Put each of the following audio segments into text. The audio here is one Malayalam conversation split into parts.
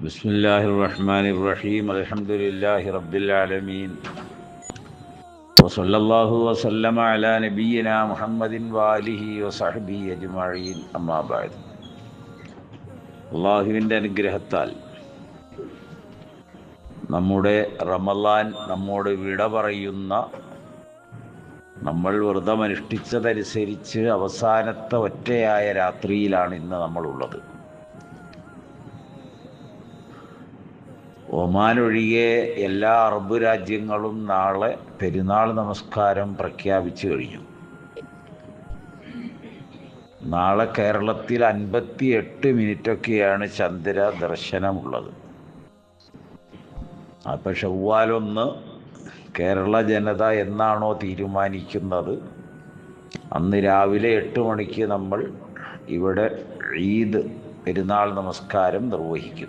بسم الله الرحمن الرحيم الحمد لله رب العالمين وصلى الله وسلم على نبينا محمد وآله وصحبه أجمعين أما بعد അള്ളാഹുവിൻ്റെ അനുഗ്രഹത്താൽ നമ്മുടെ റമലാൻ നമ്മോട് വിട പറയുന്ന നമ്മൾ വ്രതമനുഷ്ഠിച്ചതനുസരിച്ച് അവസാനത്തെ ഒറ്റയായ രാത്രിയിലാണ് ഇന്ന് നമ്മളുള്ളത്. ഒഴികെ എല്ലാ അറബ് രാജ്യങ്ങളും നാളെ പെരുന്നാൾ നമസ്കാരം പ്രഖ്യാപിച്ചു കഴിഞ്ഞു. നാളെ കേരളത്തിൽ അൻപത്തി എട്ട് മിനിറ്റൊക്കെയാണ് ചന്ദ്ര ദർശനമുള്ളത് അപ്പം ഷവ്വാലൊന്ന് കേരള ജനത എന്നാണോ തീരുമാനിക്കുന്നത്? അന്ന് രാവിലെ എട്ട് മണിക്ക് നമ്മൾ ഇവിടെ ഈദ് പെരുന്നാൾ നമസ്കാരം നിർവഹിക്കും.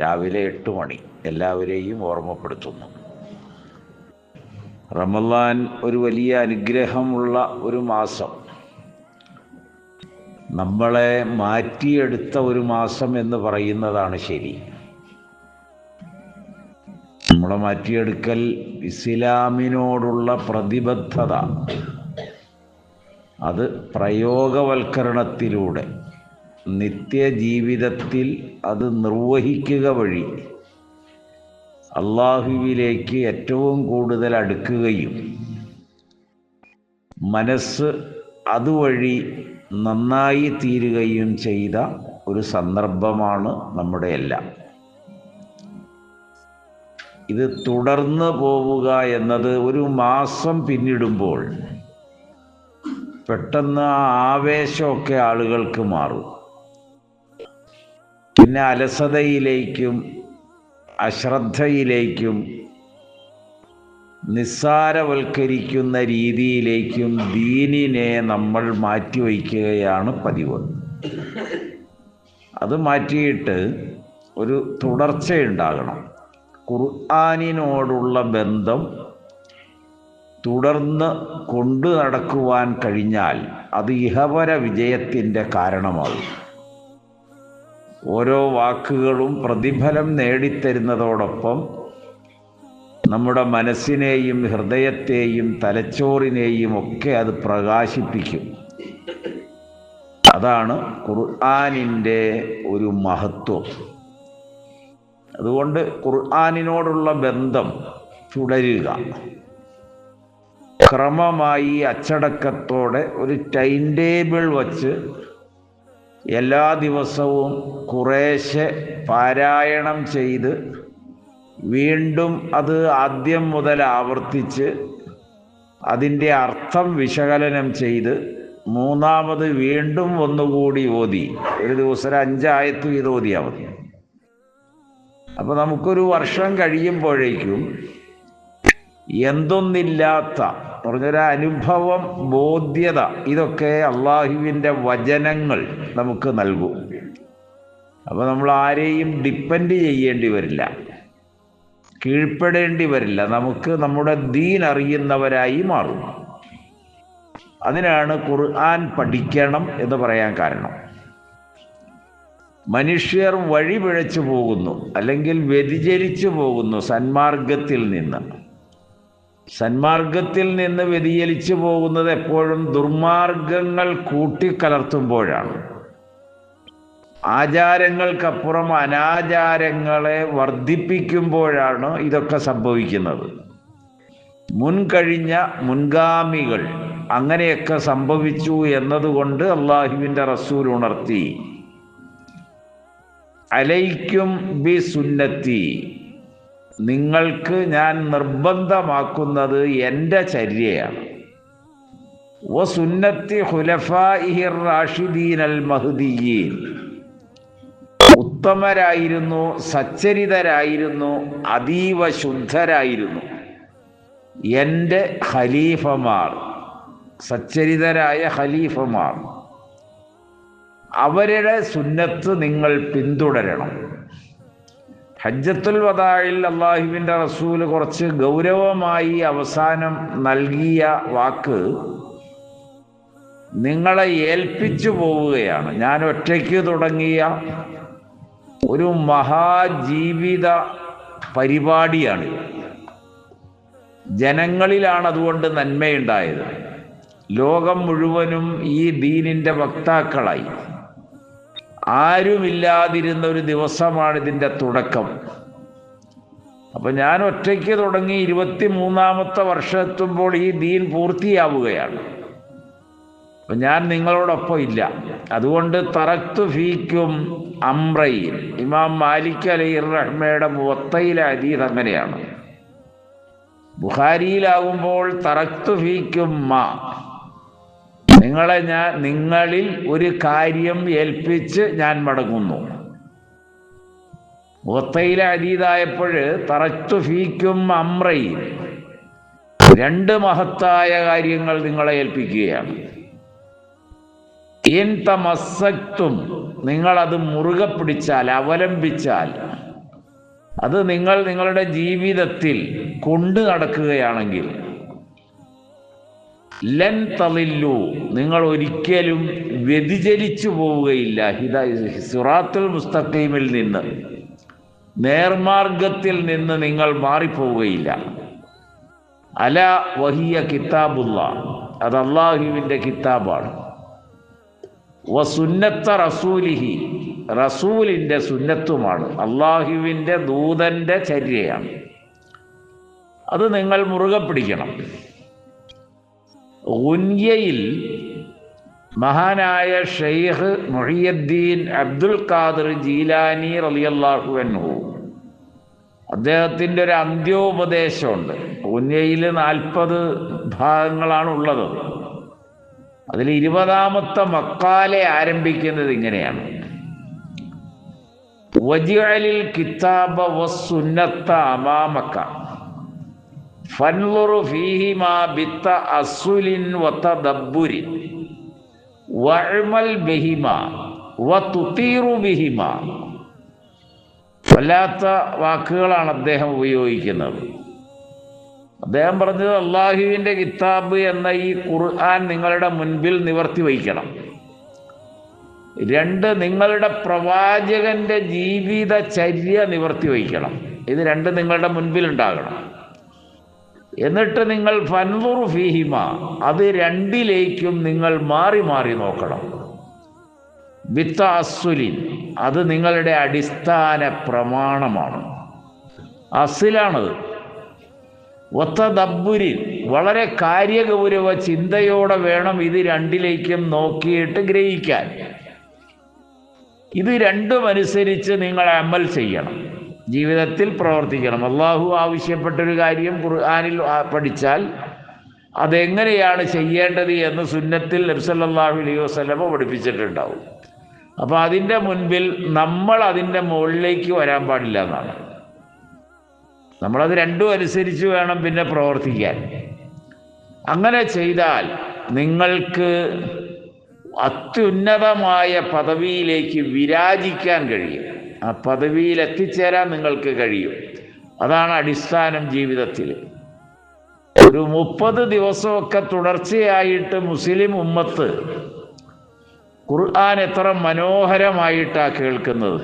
രാവിലെ എട്ട് മണി എല്ലാവരെയും ഓർമ്മപ്പെടുത്തുന്നു. റമദാൻ ഒരു വലിയ അനുഗ്രഹമുള്ള ഒരു മാസം. നമ്മളെ മാറ്റിയെടുത്ത ഒരു മാസം എന്ന് പറയുന്നതാണ് ശരി. നമ്മളെ മാറ്റിയെടുക്കൽ ഇസ്ലാമിനോടുള്ള പ്രതിബദ്ധത. അത് പ്രയോഗവൽക്കരണത്തിലൂടെ നിത്യജീവിതത്തിൽ അത് നിർവഹിക്കുക വഴി അള്ളാഹുവിലേക്ക് ഏറ്റവും കൂടുതൽ അടുക്കുകയും മനസ്സ് അതുവഴി നന്നായി തീരുകയും ചെയ്ത ഒരു സന്ദർഭമാണ് നമ്മുടെ എല്ലാം ഇത് തുടർന്ന് പോവുക എന്നത് ഒരു മാസം പിന്നിടുമ്പോൾ പെട്ടെന്ന് ആ ആവേശമൊക്കെ ആളുകൾക്ക് മാറും. പിന്നെ അലസതയിലേക്കും അശ്രദ്ധയിലേക്കും നിസ്സാരവൽക്കരിക്കുന്ന രീതിയിലേക്കും ദീനിനെ നമ്മൾ മാറ്റിവയ്ക്കുകയാണ് പതിവ്. അത് മാറ്റിയിട്ട് ഒരു തുടർച്ചയുണ്ടാകണം. ഖുർആാനിനോടുള്ള ബന്ധം തുടർന്ന് കൊണ്ടു നടക്കുവാൻ കഴിഞ്ഞാൽ അത് ഇഹപര വിജയത്തിന്റെ കാരണമാകും. ഓരോ വാക്കുകളും പ്രതിഫലം നേടിത്തരുന്നതോടൊപ്പം നമ്മുടെ മനസ്സിനെയും ഹൃദയത്തെയും തലച്ചോറിനെയും ഒക്കെ അത് പ്രകാശിപ്പിക്കും. അതാണ് ഖുർആാനിന്റെ ഒരു മഹത്വം. അതുകൊണ്ട് ഖുർആാനിനോടുള്ള ബന്ധം തുടരുക. ക്രമമായി അച്ചടക്കത്തോടെ ഒരു ടൈം ടേബിൾ വച്ച് എല്ലാ ദിവസവും കുറേശ്ശെ പാരായണം ചെയ്ത് വീണ്ടും അത് ആദ്യം മുതൽ ആവർത്തിച്ച് അതിന്റെ അർത്ഥം വിശകലനം ചെയ്ത് മൂന്നാമത് വീണ്ടും ഒന്നുകൂടി ഓതി. ഒരു ദിവസം അഞ്ചായത്ത് വീതം ഓതിയാൽ മതി. അപ്പോൾ നമുക്കൊരു വർഷം കഴിയുമ്പോഴേക്കും എന്തൊന്നില്ലാത്ത പറഞ്ഞൊരു അനുഭവം ബോധ്യത ഇതൊക്കെ അള്ളാഹുവിന്റെ വചനങ്ങൾ നമുക്ക് നൽകും. അപ്പോൾ നമ്മൾ ആരെയും ഡിപ്പെൻഡ് ചെയ്യേണ്ടി വരില്ല. കീഴ്പ്പെടേണ്ടി വരില്ല. നമുക്ക് നമ്മുടെ ദീൻ അറിയുന്നവരായി മാറും. അതിനാണ് ഖുർആൻ പഠിക്കണം എന്ന് പറയാൻ കാരണം. മനുഷ്യർ വഴി പിഴച്ചു പോകുന്നു അല്ലെങ്കിൽ വ്യതിചലിച്ചു പോകുന്നു സന്മാർഗത്തിൽ നിന്ന്. സന്മാർഗത്തിൽ നിന്ന് വ്യതിചലിച്ചു പോകുന്നത് എപ്പോഴും ദുർമാർഗങ്ങൾ കൂട്ടിക്കലർത്തുമ്പോഴാണ്. ആചാരങ്ങൾക്കപ്പുറം അനാചാരങ്ങളെ വർദ്ധിപ്പിക്കുമ്പോഴാണ് ഇതൊക്കെ സംഭവിക്കുന്നത്. മുൻകഴിഞ്ഞ മുൻഗാമികൾ അങ്ങനെയൊക്കെ സംഭവിച്ചു എന്നതുകൊണ്ട് അള്ളാഹുവിന്റെ റസൂൽ ഉണർത്തി. അലൈക്കും ബി സുന്നത്തി. നിങ്ങൾക്ക് ഞാൻ നിർബന്ധമാക്കുന്നത് എന്റെ ചര്യയാണ്. ഓ സുന്നത്തി ഹുലഫാഹിർ റാഷിദീൻ അൽ മഹദീൻ ഉത്തമരായിരുന്നു സച്ചരിതരായിരുന്നു അതീവ ശുദ്ധരായിരുന്നു. എന്റെ ഖലീഫമാർ സച്ചരിതരായ ഖലീഫമാർ. അവരുടെ സുന്നത്ത് നിങ്ങൾ പിന്തുടരണം. ഹജ്ജത്തുൽ വദായിൽ അള്ളാഹുവിന്റെ റസൂൽ കുറച്ച് ഗൗരവമായി അവസാനം നൽകിയ വാക്ക് നിങ്ങളെ ഏൽപ്പിച്ചു പോവുകയാണ്. ഞാൻ ഒറ്റയ്ക്ക് തുടങ്ങിയ ഒരു മഹാജീവിത പരിപാടിയാണ് ജനങ്ങളിലാണ് അതുകൊണ്ട് നന്മയുണ്ടായത്. ലോകം മുഴുവനും ഈ ദീനിന്റെ വക്താക്കളായി. ആരുമില്ലാതിരുന്ന ഒരു ദിവസമാണ് ഇതിന്റെ തുടക്കം. അപ്പം ഞാൻ ഒറ്റയ്ക്ക് തുടങ്ങി ഇരുപത്തി മൂന്നാമത്തെ വർഷം എത്തുമ്പോൾ ഈ ദീൻ പൂർത്തിയാവുകയാണ്. അപ്പം ഞാൻ നിങ്ങളോടൊപ്പം ഇല്ല. അതുകൊണ്ട് തറക്തു ഫീക്കും അമ്രയും ഇമാം മാലിക് അലി റഹ്മയുടെ മുവത്തയിലെ അതീത് അങ്ങനെയാണ്. ബുഹാരിയിലാകുമ്പോൾ തറക്തു ഫീക്കും മാ. നിങ്ങളെ ഞാൻ നിങ്ങളിൽ ഒരു കാര്യം ഏൽപ്പിച്ച് ഞാൻ മടങ്ങുന്നു. ഒത്തയിലെ അതീതായപ്പോൾ തറച്ചു ഫീക്കും അമ്രയിൽ രണ്ട് മഹത്തായ കാര്യങ്ങൾ നിങ്ങളെ ഏൽപ്പിക്കുകയാണ്. ഇൻ തമസ്സക്തും നിങ്ങളത് മുറുകെ പിടിച്ചാൽ അവലംബിച്ചാൽ അത് നിങ്ങൾ നിങ്ങളുടെ ജീവിതത്തിൽ കൊണ്ടു നടക്കുകയാണെങ്കിൽ ലൻ തളില്ലു. നിങ്ങൾ ഒരിക്കലും വ്യതിചലിച്ചു പോവുകയില്ല. ഹിദ സുറാത്തുൽ മുസ്തഖീമിൽ നിന്ന്. നേർമാർഗത്തിൽ നിന്ന് നിങ്ങൾ മാറിപ്പോവുകയില്ല. അല വഹിയ കിതാബുള്ള അത് അള്ളാഹുവിന്റെ കിതാബാണ്. വസുന്നത്ത റസൂലിഹി. റസൂലിന്റെ സുന്നത്തുമാണ്. അള്ളാഹുവിന്റെ ദൂതന്റെ ചര്യയാണ്. അത് നിങ്ങൾ മുറുകെ പിടിക്കണം. ഉന്യയിൽ മഹാനായ ഷെയ്ഖ് മൊഹിയദ്ദീൻ അബ്ദുൽ ഖാദർ ജീലാനി റലിയല്ലാഹു അൻഹു. അദ്ദേഹത്തിന്റെ ഒരു അന്ത്യോപദേശമുണ്ട്. ഉന്യയിൽ നാൽപ്പത് ഭാഗങ്ങളാണ് ഉള്ളത്. അതിൽ ഇരുപതാമത്തെ മക്കാലെ ആരംഭിക്കുന്നത് ഇങ്ങനെയാണ്. വജിഅലിൽ കിതാബ വസുന്നത്ത അമാമക്ക. ബിത്ത വല്ലാത്ത വാക്കുകളാണ് അദ്ദേഹം ഉപയോഗിക്കുന്നത്. അദ്ദേഹം പറഞ്ഞത് അള്ളാഹുവിന്റെ കിതാബ് എന്ന ഈ ഖുർആൻ നിങ്ങളുടെ മുൻപിൽ നിവർത്തി വഹിക്കണം രണ്ട് നിങ്ങളുടെ പ്രവാചകന്റെ ജീവിതചര്യ നിവർത്തി വഹിക്കണം ഇത് രണ്ട് നിങ്ങളുടെ മുൻപിൽ ഉണ്ടാകണം എന്നിട്ട് നിങ്ങൾ ഫൻവുറു ഫീഹിമ അത് രണ്ടിലേക്കും നിങ്ങൾ മാറി മാറി നോക്കണം. വിത്ത അസുലിൻ അത് നിങ്ങളുടെ അടിസ്ഥാന പ്രമാണമാണ്. അസിലാണത്. ഒത്തദബ്ബുരിൻ വളരെ കാര്യഗൗരവ ചിന്തയോടെ വേണം ഇത് രണ്ടിലേക്കും നോക്കിയിട്ട് ഗ്രഹിക്കാൻ. ഇത് രണ്ടുമനുസരിച്ച് നിങ്ങൾ അമൽ ചെയ്യണം. ജീവിതത്തിൽ പ്രവർത്തിക്കണം. അള്ളാഹു ആവശ്യപ്പെട്ടൊരു കാര്യം ഖുർആാനിൽ പഠിച്ചാൽ അതെങ്ങനെയാണ് ചെയ്യേണ്ടത് എന്ന് സുന്നത്തിൽ നബ്സല്ലാഹു അലൈഹി വസ്ലമ പഠിപ്പിച്ചിട്ടുണ്ടാവും. അപ്പോൾ അതിന്റെ മുൻപിൽ നമ്മൾ അതിന്റെ മുകളിലേക്ക് വരാൻ പാടില്ല എന്നാണ്. നമ്മളത് രണ്ടും അനുസരിച്ച് വേണം പിന്നെ പ്രവർത്തിക്കാൻ. അങ്ങനെ ചെയ്താൽ നിങ്ങൾക്ക് അത്യുന്നതമായ പദവിയിലേക്ക് വിരാജിക്കാൻ കഴിയും. ആ പദവിയിൽ എത്തിച്ചേരാൻ നിങ്ങൾക്ക് കഴിയും. അതാണ് അടിസ്ഥാനം ജീവിതത്തിൽ. ഒരു മുപ്പത് ദിവസമൊക്കെ തുടർച്ചയായിട്ട് മുസ്ലിം ഉമ്മത്ത് ഖുർആൻ എത്ര മനോഹരമായിട്ടാണ് കേൾക്കുന്നത്.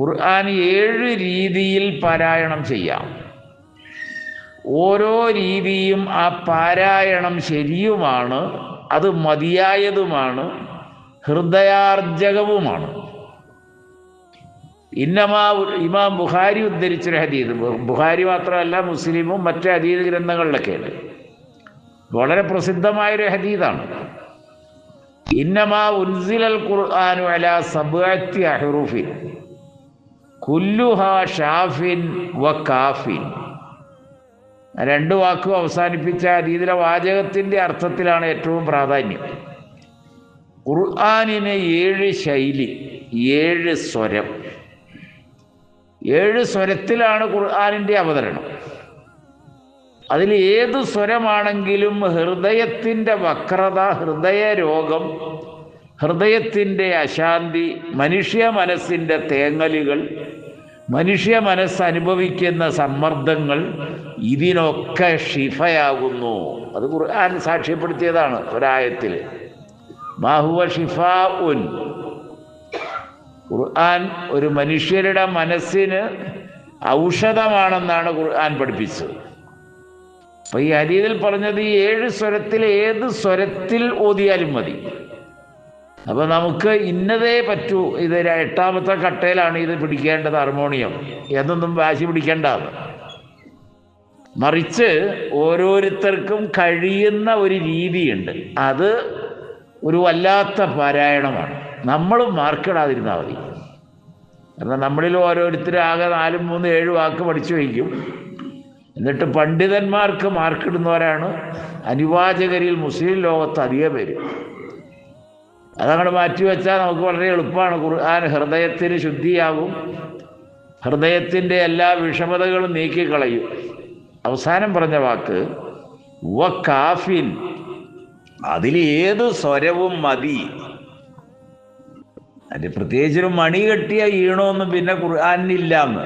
ഖുർആൻ ഏഴ് രീതിയിൽ പാരായണം ചെയ്യാം. ഓരോ രീതിയും ആ പാരായണം ശരിയുമാണ് അത് മതിയായതുമാണ് ഹൃദയാർജകവുമാണ്. ഇന്നമാ ഇമാം ബുഖാരി ഉദ്ധരിച്ചൊരു ഹദീദ്. ബുഖാരി മാത്രമല്ല മുസ്ലിമും മറ്റ് ഹദീദ് ഗ്രന്ഥങ്ങളിലൊക്കെയാണ് വളരെ പ്രസിദ്ധമായൊരു ഹദീദാണ്. ഇന്നമാ ഉൻസിലൽ ഖുർആാനു അല സബഅത്തി അഹ്റുഫിൻ കുല്ലുഹ ഷാഫിൻ വ കാഫിൻ. രണ്ട് വാക്കും അവസാനിപ്പിച്ച ഹദീദിലെ വാചകത്തിന്റെ അർത്ഥത്തിലാണ് ഏറ്റവും പ്രാധാന്യം. ഖുർആാനിന് ഏഴ് ശൈലി ഏഴ് സ്വരം. ഏഴ് സ്വരത്തിലാണ് ഖുർആാനിന്റെ അവതരണം. അതിൽ ഏത് സ്വരമാണെങ്കിലും ഹൃദയത്തിന്റെ വക്രത ഹൃദയ രോഗം ഹൃദയത്തിന്റെ അശാന്തി മനുഷ്യ മനസ്സിന്റെ തേങ്ങലുകൾ മനുഷ്യ മനസ്സ് അനുഭവിക്കുന്ന സമ്മർദ്ദങ്ങൾ ഇതിനൊക്കെ ഷിഫയാകുന്നു അത് ഖുർആൻ സാക്ഷ്യപ്പെടുത്തിയതാണ് ഒരായത്തിൽ. മാഹുവ ഷിഫാ ഉൻ ഖുർആൻ ഒരു മനുഷ്യരുടെ മനസ്സിന് ഔഷധമാണെന്നാണ് ഖുർആൻ പഠിപ്പിച്ചത്. അപ്പൊ ഈ അരീതിൽ പറഞ്ഞത് ഈ ഏഴ് സ്വരത്തിൽ ഏത് സ്വരത്തിൽ ഓതിയാലും മതി. അപ്പൊ നമുക്ക് ഇന്നതേ പറ്റൂ. ഇത് എട്ടാമത്തെ കട്ടയിലാണ് ഇത് പിടിക്കേണ്ടത് ഹാർമോണിയം. എന്നൊന്നും വാശി പിടിക്കേണ്ടത്. മറിച്ച് ഓരോരുത്തർക്കും കഴിയുന്ന ഒരു രീതിയുണ്ട്. അത് ഒരു വല്ലാത്ത പാരായണമാണ്. നമ്മൾ മാർക്കിടാതിരുന്നാൽ മതി. കാരണം നമ്മളിൽ ഓരോരുത്തരും ആകെ നാലും മൂന്ന് ഏഴ് വാക്ക് പഠിച്ചു വയ്ക്കും. എന്നിട്ട് പണ്ഡിതന്മാർക്ക് മാർക്കിടുന്നവരാണ് അനുവാചകരിൽ മുസ്ലിം ലോകത്ത് അധികം പേര്. അതങ്ങോട്ട് മാറ്റിവെച്ചാൽ നമുക്ക് വളരെ എളുപ്പമാണ് ഖുർആൻ ഹൃദയത്തിന് ശുദ്ധിയാകും. ഹൃദയത്തിന്റെ എല്ലാ വിഷമതകളും നീക്കിക്കളയും. അവസാനം പറഞ്ഞ വാക്ക് വ കാഫിൻ. അതിൽ ഏത് സ്വരവും മതി. അത് പ്രത്യേകിച്ചൊരു മണി കെട്ടിയ ഈണമൊന്നും പിന്നെ ഖുർആാനില്ല എന്ന്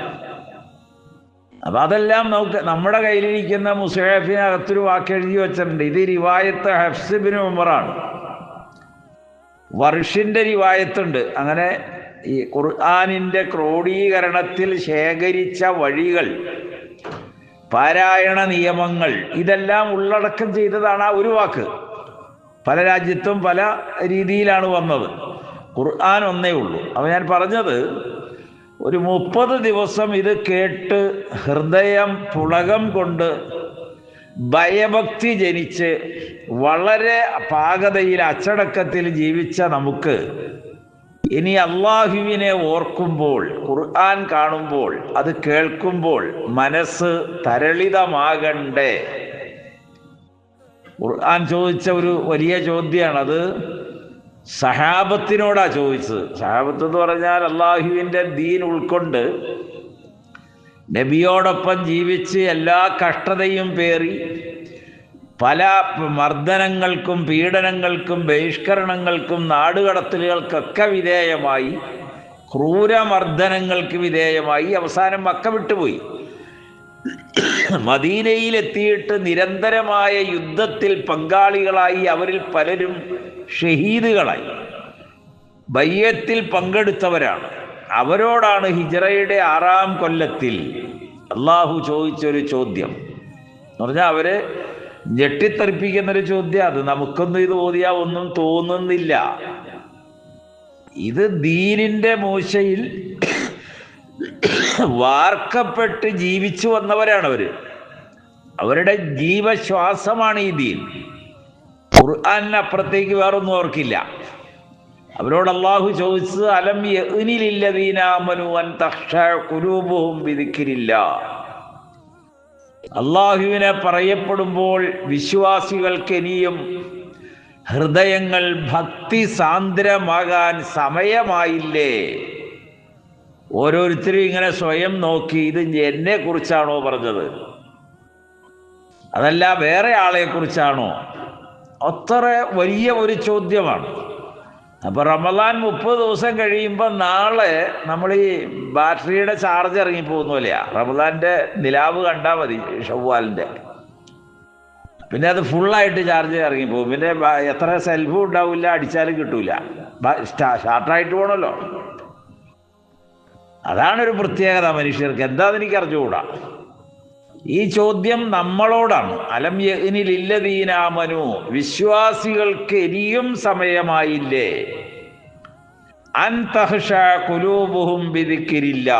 അപ്പൊ അതെല്ലാം നമുക്ക് നമ്മുടെ കയ്യിലിരിക്കുന്ന വാക്ക് എഴുതി വെച്ചിട്ടുണ്ട്. ഇത് റിവായത്ത് ഹഫ്സിബിന് ഉമറാണ്. വർഷിന്റെ റിവായത്തുണ്ട് അങ്ങനെ ഈ ഖുർആാനിന്റെ ക്രോഡീകരണത്തിൽ ശേഖരിച്ച വഴികൾ പാരായണ നിയമങ്ങൾ ഇതെല്ലാം ഉള്ളടക്കം ചെയ്തതാണ് ആ ഒരു വാക്ക്. പല രാജ്യത്തും പല രീതിയിലാണ് വന്നത്. ഖുർആൻ ഒന്നേ ഉള്ളൂ. അപ്പം ഞാൻ പറഞ്ഞത് ഒരു മുപ്പത് ദിവസം ഇത് കേട്ട് ഹൃദയം പുളകം കൊണ്ട് ഭയഭക്തി ജനിച്ച് വളരെ പാകതയിൽ അച്ചടക്കത്തിൽ ജീവിച്ച നമുക്ക് ഇനി അള്ളാഹുവിനെ ഓർക്കുമ്പോൾ ഖുർആൻ കാണുമ്പോൾ അത് കേൾക്കുമ്പോൾ മനസ്സ് തരളിതമാകണ്ടേ? ഖുർആൻ ചോദിച്ച ഒരു വലിയ ചോദ്യമാണത്. സഹാബത്തിനോടാ ചോദിച്ചത്. സഹാബത്ത് എന്ന് പറഞ്ഞാൽ അള്ളാഹുവിന്റെ ദീൻ ഉൾക്കൊണ്ട് നബിയോടൊപ്പം ജീവിച്ച് എല്ലാ കഷ്ടതയും പേറി പല മർദ്ദനങ്ങൾക്കും പീഡനങ്ങൾക്കും ബഹിഷ്കരണങ്ങൾക്കും നാടുകടത്തലുകൾക്കൊക്കെ വിധേയമായി ക്രൂരമർദ്ദനങ്ങൾക്ക് വിധേയമായി അവസാനം മക്ക വിട്ടുപോയി. മദീനയിലെത്തിയിട്ട് നിരന്തരമായ യുദ്ധത്തിൽ പങ്കാളികളായി അവരിൽ പലരും ഷഹീദുകളായി. ബയ്യത്തിൽ പങ്കെടുത്തവരാണ്. അവരോടാണ് ഹിജറയുടെ ആറാം കൊല്ലത്തിൽ അള്ളാഹു ചോദിച്ചൊരു ചോദ്യം. എന്ന് പറഞ്ഞാൽ അവർ ഞെട്ടിത്തെറിപ്പിക്കുന്നൊരു ചോദ്യം. അത് നമുക്കൊന്നും ഇത് ഓതിയാ ഒന്നും തോന്നുന്നില്ല. ഇത് ദീനിന്റെ മൂശയിൽ വാർക്കപ്പെട്ട് ജീവിച്ചു വന്നവരാണ് അവർ അവരുടെ ജീവശ്വാസമാണ് ഈ ദീൻ. ഖുർആാനിനപ്പുറത്തേക്ക് വേറൊന്നും ഓർക്കില്ല അവരോട് അള്ളാഹു ചോദിച്ചത് അലം ബിദിക്രില്ല. അള്ളാഹുവിനെ പറയപ്പെടുമ്പോൾ വിശ്വാസികൾക്ക് ഇനിയും ഹൃദയങ്ങൾ ഭക്തി സാന്ദ്രമാകാൻ സമയമായില്ലേ? ഓരോരുത്തരും ഇങ്ങനെ സ്വയം നോക്കി ഇത് എന്നെ കുറിച്ചാണോ പറഞ്ഞത്? അതല്ല വേറെ ആളെ കുറിച്ചാണോ? അത്ര വലിയ ഒരു ചോദ്യമാണ്. അപ്പൊ റമദാൻ മുപ്പത് ദിവസം കഴിയുമ്പോൾ നാളെ നമ്മൾ ഈ ബാറ്ററിയുടെ ചാർജ് ഇറങ്ങി പോകുന്ന പോലെയാ. റമദാന്റെ നിലാവ് കണ്ടാൽ മതി ഷവ്വാലിന്റെ. പിന്നെ അത് ഫുള്ളായിട്ട് ചാർജ് ഇറങ്ങി പോകും. പിന്നെ എത്ര സെൽഫും ഉണ്ടാവില്ല അടിച്ചാലും കിട്ടൂല. ഷാർട്ടായിട്ട് പോകണമല്ലോ അതാണ് ഒരു പ്രത്യേകത മനുഷ്യർക്ക്. എന്താ എനിക്ക് അറിഞ്ഞുകൂടാ ഈ ചോദ്യം നമ്മളോടാണ്. അലം യഅ്നിലില്ലദീനാമനു വിശ്വാസികൾക്ക് ഇനിയും സമയമായില്ലേ? അൻ തഹ്ഷ കുലൂബുഹും ബിദിക്രില്ല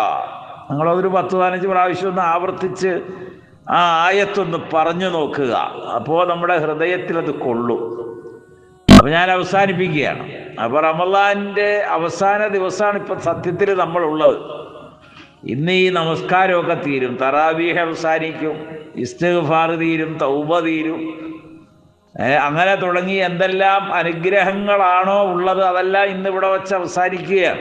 നിങ്ങളതൊരു പത്ത് പതിനഞ്ച് പ്രാവശ്യം ഒന്ന് ആവർത്തിച്ച് ആ ആയത്തൊന്ന് പറഞ്ഞു നോക്കുക. അപ്പോൾ നമ്മുടെ ഹൃദയത്തിൽ അത് കൊള്ളും. അപ്പൊ ഞാൻ അവസാനിപ്പിക്കുകയാണ്. അപ്പൊ റമലാന്റെ അവസാന ദിവസമാണ് ഇപ്പൊ സത്യത്തിൽ നമ്മളുള്ളത് ഇന്ന് ഈ നമസ്കാരമൊക്കെ തീരും. തറാവീഹ് അവസാനിക്കും. ഇസ്തഫാർ തീരും. തൗബ തീരും. അങ്ങനെ തുടങ്ങി എന്തെല്ലാം അനുഗ്രഹങ്ങളാണോ ഉള്ളത് അതെല്ലാം ഇന്ന് ഇവിടെ വെച്ച് അവസാനിക്കുകയാണ്.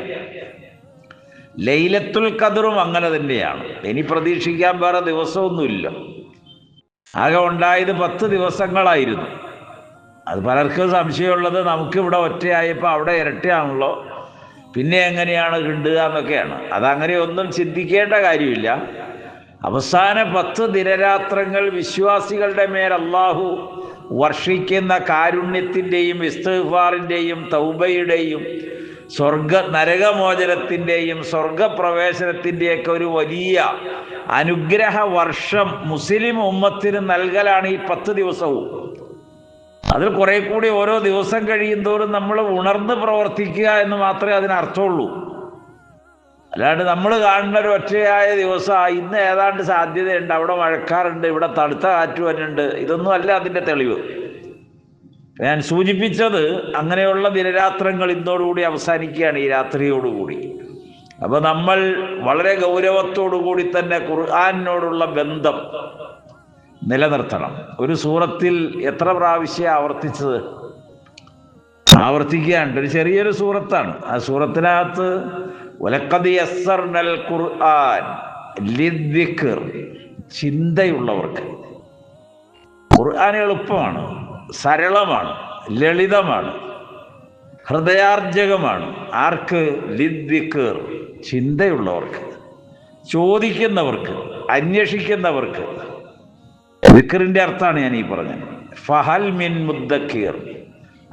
ലൈലത്തുൽ കതിറും അങ്ങനെ തന്നെയാണ്. ഇനി പ്രതീക്ഷിക്കാൻ വേറെ ദിവസമൊന്നുമില്ല. ആകെ ഉണ്ടായത് പത്ത് ദിവസങ്ങളായിരുന്നു. അത് പലർക്കും സംശയമുള്ളത് നമുക്കിവിടെ ഒറ്റയായപ്പോൾ അവിടെ ഇരട്ടിയാണല്ലോ. പിന്നെ എങ്ങനെയാണ് കിണ്ടുക എന്നൊക്കെയാണ്. അതങ്ങനെ ഒന്നും ചിന്തിക്കേണ്ട കാര്യമില്ല. അവസാന പത്ത് ദിനരാത്രങ്ങൾ വിശ്വാസികളുടെ മേൽ അള്ളാഹു വർഷിക്കുന്ന കാരുണ്യത്തിന്റെയും ഇസ്തഫാറിന്റെയും തൗബയുടെയും സ്വർഗ നരകമോചനത്തിന്റെയും സ്വർഗപ്രവേശനത്തിന്റെയൊക്കെ ഒരു വലിയ അനുഗ്രഹ വർഷം മുസ്ലിം ഉമ്മത്തിന് നൽകലാണ് ഈ പത്ത് ദിവസവും. അതിൽ കുറെ കൂടി ഓരോ ദിവസം കഴിയും തോറും നമ്മൾ ഉണർന്ന് പ്രവർത്തിക്കുക എന്ന് മാത്രമേ അതിനർത്ഥമുള്ളൂ അല്ലാണ്ട് നമ്മൾ കാണുന്ന ഒരു ഒറ്റയായ ദിവസം ഇന്ന് ഏതാണ്ട് സാധ്യതയുണ്ട് അവിടെ മഴക്കാറുണ്ട് ഇവിടെ തണുത്ത കാറ്റ് വരുന്നുണ്ട് ഇതൊന്നും അല്ല അതിന്റെ തെളിവ്. ഞാൻ സൂചിപ്പിച്ചത് അങ്ങനെയുള്ള ദിനരാത്രങ്ങൾ ഇന്നോടുകൂടി അവസാനിക്കുകയാണ് ഈ രാത്രിയോടുകൂടി. അപ്പോൾ നമ്മൾ വളരെ ഗൗരവത്തോടു കൂടി തന്നെ ഖുർആാനിനോടുള്ള ബന്ധം നിലനിർത്തണം. ഒരു സൂറത്തിൽ എത്ര പ്രാവശ്യം ആവർത്തിച്ചത്? ആവർത്തിക്കുകയാണ്. ഒരു ചെറിയൊരു സൂറത്താണ്. ആ സൂറത്തിനകത്ത് ഒലക്കതി യസ്സർനൽ ഖുർആൻ ചിന്തയുള്ളവർക്ക്. ഖുർആൻ എളുപ്പമാണ് സരളമാണ് ലളിതമാണ് ഹൃദയാർജകമാണ്. ആർക്ക്? ലിദ്ദിഖർ ചിന്തയുള്ളവർക്ക്. ചോദിക്കുന്നവർക്ക് അന്വേഷിക്കുന്നവർക്ക്. ദിക്കറിന്റെ അർത്ഥമാണ് ഞാൻ ഈ പറഞ്ഞത്. ഫഹൽ മിൻ മുദ്ദക്കീർ.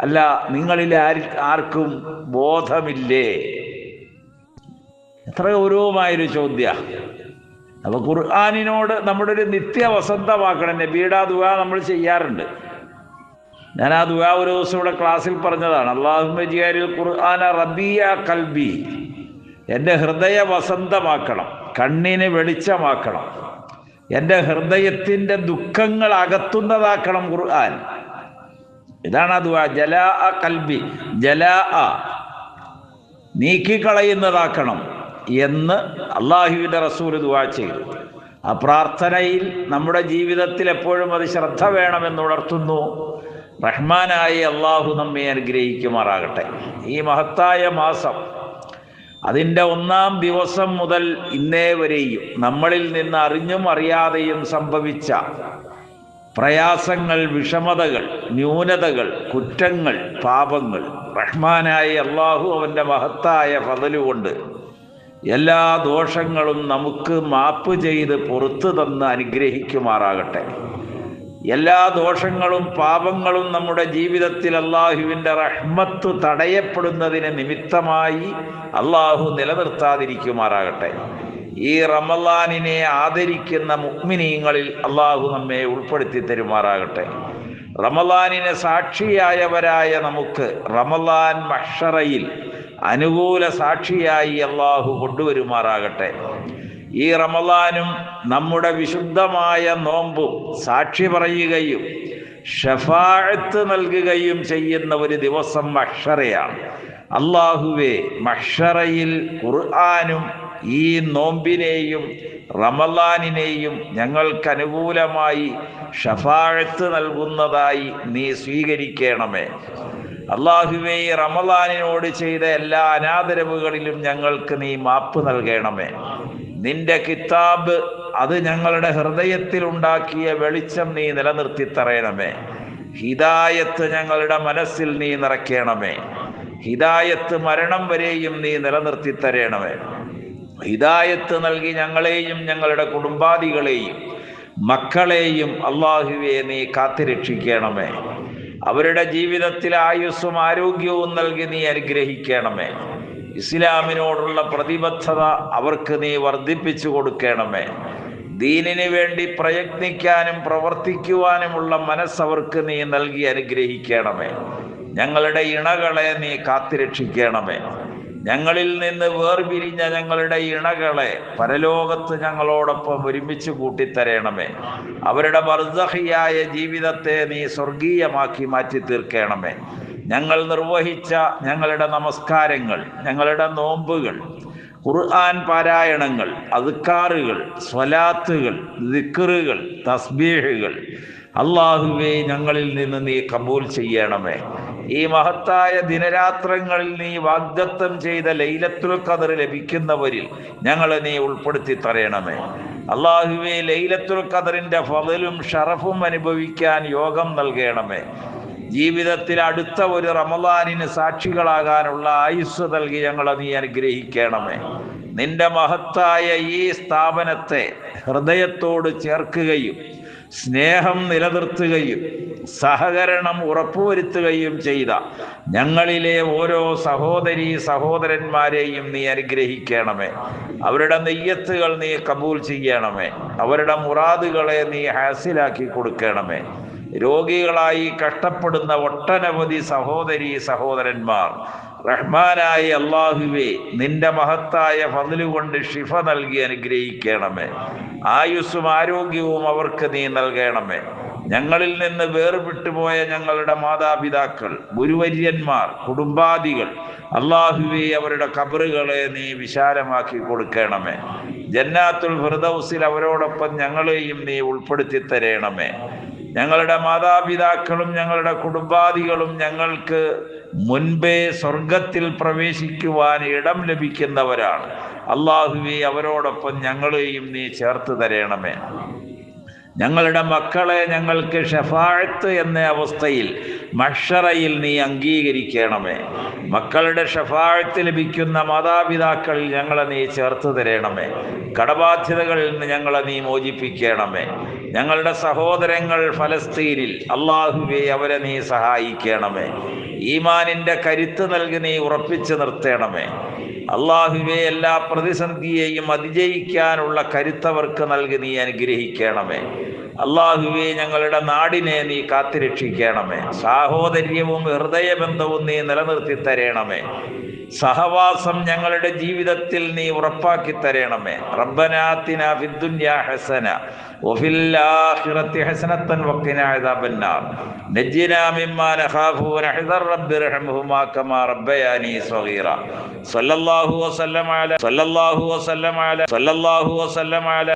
അല്ല നിങ്ങളിൽ ആർക്കും ബോധമില്ലേ? എത്ര ഗൗരവമായൊരു ചോദ്യ. അപ്പൊ ഖുർആാനിനോട് നമ്മുടെ ഒരു നിത്യവസന്തമാക്കണം. നബിയുടെ ആ ദുആ നമ്മൾ ചെയ്യാറുണ്ട്. ഞാൻ ആ ദുആ ഒരു ദിവസം ഇവിടെ ക്ലാസ്സിൽ പറഞ്ഞതാണ്. അള്ളാഹുബിയാരിൽ ഖുർആന റബിയ കൽബി. എന്റെ ഹൃദയ വസന്തമാക്കണം കണ്ണിന് വെളിച്ചമാക്കണം. എന്റെ ഹൃദയത്തിന്റെ ദുഃഖങ്ങൾ അകത്തുന്നതാക്കണം ഖുർആൻ. ഇതാണ് അത് ജല അ കൽബി ജല അ. നീക്കിക്കളയുന്നതാക്കണം എന്ന് അള്ളാഹുവിന്റെ റസൂൽ ദുആ ചെയ്തു. ആ പ്രാർത്ഥനയിൽ നമ്മുടെ ജീവിതത്തിൽ എപ്പോഴും അത് ശ്രദ്ധ വേണമെന്ന് ഉണർത്തുന്നു. റഹ്മാനായി അള്ളാഹു നമ്മെ അനുഗ്രഹിക്കുമാറാകട്ടെ. ഈ മഹത്തായ മാസം അതിന്റെ ഒന്നാം ദിവസം മുതൽ ഇന്നേ വരെയും നമ്മളിൽ നിന്ന് അറിഞ്ഞും അറിയാതെയും സംഭവിച്ച പ്രയാസങ്ങൾ വിഷമതകൾ ന്യൂനതകൾ കുറ്റങ്ങൾ പാപങ്ങൾ റഹ്മാനായി അള്ളാഹു അവന്റെ മഹത്തായ ഫതലുകൊണ്ട് എല്ലാ ദോഷങ്ങളും നമുക്ക് മാപ്പ് ചെയ്ത് പുറത്തു തന്ന് അനുഗ്രഹിക്കുമാറാകട്ടെ. എല്ലാ ദോഷങ്ങളും പാപങ്ങളും നമ്മുടെ ജീവിതത്തിൽ അള്ളാഹുവിന്റെ റഹ്മത്ത് തടയപ്പെടുന്നതിന് നിമിത്തമായി അള്ളാഹു നിലനിർത്താതിരിക്കുമാറാകട്ടെ. ഈ റമലാനിനെ ആദരിക്കുന്ന മുഗ്മിനീങ്ങളിൽ അള്ളാഹു നമ്മെ ഉൾപ്പെടുത്തി തരുമാറാകട്ടെ. റമലാനിനെ സാക്ഷിയായവരായ നമുക്ക് റമലാൻ മഷറയിൽ അനുകൂല സാക്ഷിയായി അള്ളാഹു കൊണ്ടുവരുമാറാകട്ടെ. ഈ റമദാനും നമ്മുടെ വിശുദ്ധമായ നോമ്പും സാക്ഷി പറയുകയും ഷഫാഴത്ത് നൽകുകയും ചെയ്യുന്ന ഒരു ദിവസം മഷറയാണ് അള്ളാഹുവെ മഷറയിൽ ഖുർആാനും ഈ നോമ്പിനെയും റമലാനിനെയും ഞങ്ങൾക്ക് അനുകൂലമായി ഷഫാഴത്ത് നൽകുന്നതായി നീ സ്വീകരിക്കണമേ. അള്ളാഹുവെ ഈ റമലാനിനോട് ചെയ്ത എല്ലാ അനാദരവുകളിലും ഞങ്ങൾക്ക് നീ മാപ്പ് നൽകണമേ. നിന്റെ കിതാബ് അത് ഞങ്ങളുടെ ഹൃദയത്തിൽ ഉണ്ടാക്കിയ വെളിച്ചം നീ നിലനിർത്തി തറയണമേ ഹിദായത്ത് ഞങ്ങളുടെ മനസ്സിൽ നീ നിറയ്ക്കണമേ. ഹിദായത്ത് മരണം വരെയും നീ നിലനിർത്തി തരയണമേ ഹിദായത്ത് നൽകി ഞങ്ങളെയും ഞങ്ങളുടെ കുടുംബാദികളെയും മക്കളെയും അള്ളാഹുവെ നീ കാത്തിരക്ഷിക്കണമേ. അവരുടെ ജീവിതത്തിൽ ആയുസ്സും ആരോഗ്യവും നൽകി നീ അനുഗ്രഹിക്കണമേ. ഇസ്ലാമിനോടുള്ള പ്രതിബദ്ധത അവർക്ക് നീ വർദ്ധിപ്പിച്ചു കൊടുക്കണമേ. ദീനിനു വേണ്ടി പ്രയത്നിക്കാനും പ്രവർത്തിക്കുവാനുമുള്ള മനസ്സ് അവർക്ക് നീ നൽകി അനുഗ്രഹിക്കണമേ. ഞങ്ങളുടെ ഇണകളെ നീ കാത്തിരക്ഷിക്കണമേ. ഞങ്ങളിൽ നിന്ന് വേർപിരിഞ്ഞ ഞങ്ങളുടെ ഇണകളെ പരലോകത്ത് ഞങ്ങളോടൊപ്പം ഒരുമിച്ച് കൂട്ടിത്തരണമേ. അവരുടെ ബർദഹിയായ ജീവിതത്തെ നീ സ്വർഗീയമാക്കി മാറ്റി തീർക്കണമേ ഞങ്ങൾ നിർവഹിച്ച ഞങ്ങളുടെ നമസ്കാരങ്ങൾ ഞങ്ങളുടെ നോമ്പുകൾ ഖുർആൻ പാരായണങ്ങൾ അതുക്കാറുകൾ സ്വലാത്തുകൾ ദിക്കറുകൾ തസ്ബീഹുകൾ. അള്ളാഹുവെ ഞങ്ങളിൽ നിന്ന് നീ കബൂൽ ചെയ്യണമേ. ഈ മഹത്തായ ദിനരാത്രങ്ങളിൽ നീ വാഗ്ദത്തം ചെയ്ത ലൈലത്തുൽ ഖദർ ലഭിക്കുന്നവരിൽ ഞങ്ങളെ നീ ഉൾപ്പെടുത്തി തരയണമേ. അള്ളാഹുവെ ലൈലത്തുൽ ഖദറിന്റെ ഫതലും ഷറഫും അനുഭവിക്കാൻ യോഗം നൽകണമേ. ജീവിതത്തിൽ അടുത്ത ഒരു റമദാനിന് സാക്ഷികളാകാനുള്ള ആയുസ് നൽകി ഞങ്ങളെ നീ അനുഗ്രഹിക്കണമേ. നിന്റെ മഹത്തായ ഈ സ്ഥാപനത്തെ ഹൃദയത്തോട് ചേർക്കുകയും സ്നേഹം നിലനിർത്തുകയും സഹകരണം ഉറപ്പുവരുത്തുകയും ചെയ്ത ഞങ്ങളിലെ ഓരോ സഹോദരി സഹോദരന്മാരെയും നീ അനുഗ്രഹിക്കണമേ. അവരുടെ നെയ്യത്തുകൾ നീ കബൂൽ ചെയ്യണമേ. അവരുടെ മുറാദുകളെ നീ ഹാസിലാക്കി കൊടുക്കണമേ. രോഗികളായി കഷ്ടപ്പെടുന്ന ഒട്ടനവധി സഹോദരി സഹോദരന്മാർ. റഹ്മാനായ അള്ളാഹുവെ നിന്റെ മഹത്തായ ഫതിലുകൊണ്ട് ഷിഫ നൽകി അനുഗ്രഹിക്കണമേ. ആയുസ്സും ആരോഗ്യവും അവർക്ക് നീ നൽകണമേ. ഞങ്ങളിൽ നിന്ന് വേർപെട്ടുപോയ ഞങ്ങളുടെ മാതാപിതാക്കൾ ഗുരുവര്യന്മാർ കുടുംബാദികൾ അള്ളാഹുവെ അവരുടെ കബറുകളെ നീ വിശാലമാക്കി കൊടുക്കണമേ. ജന്നാത്തുൽ ഫിർദൗസിൽ അവരോടൊപ്പം ഞങ്ങളെയും നീ ഉൾപ്പെടുത്തി തരേണമേ ഞങ്ങളുടെ മാതാപിതാക്കളും ഞങ്ങളുടെ കുടുംബാദികളും ഞങ്ങൾക്ക് മുൻപേ സ്വർഗത്തിൽ പ്രവേശിക്കുവാൻ ഇടം ലഭിക്കുന്നവരാണ്. അള്ളാഹുവെ അവരോടൊപ്പം ഞങ്ങളെയും നീ ചേർത്ത് തരേണമേ. ഞങ്ങളുടെ മക്കളെ ഞങ്ങൾക്ക് ഷഫാഴത്ത് എന്ന അവസ്ഥയിൽ മഷറയിൽ നീ അംഗീകരിക്കണമേ. മക്കളുടെ ഷഫാഴത്ത് ലഭിക്കുന്ന മാതാപിതാക്കളിൽ ഞങ്ങളെ നീ ചേർത്ത് തരണമേ. കടബാധ്യതകളിൽ നിന്ന് ഞങ്ങളെ നീ മോചിപ്പിക്കണമേ. ഞങ്ങളുടെ സഹോദരങ്ങൾ ഫലസ്തീനിൽ അള്ളാഹുവെ അവരെ നീ സഹായിക്കണമേ. ഈമാനിന്റെ കരുത്ത് നൽകി നീ ഉറപ്പിച്ചു നിർത്തണമേ. അള്ളാഹുവെ എല്ലാ പ്രതിസന്ധിയെയും അതിജയിക്കാനുള്ള കരുത്തവർക്ക് നൽകി നീ അനുഗ്രഹിക്കണമേ. അള്ളാഹുവെ ഞങ്ങളുടെ നാടിനെ നീ കാത്തിരക്ഷിക്കണമേ. സാഹോദര്യവും ഹൃദയബന്ധവും നീ നിലനിർത്തി തരണമേ സഹവാസം ഞങ്ങളുടെ ജീവിതത്തിൽ നീ ഉറപ്പാക്കി തരണമേ റബ്ബനാത്തിന ഹസന വഫിൽ അദാബന്നാർ. നജ്ജിനാ മിമ്മാ നഖാഫു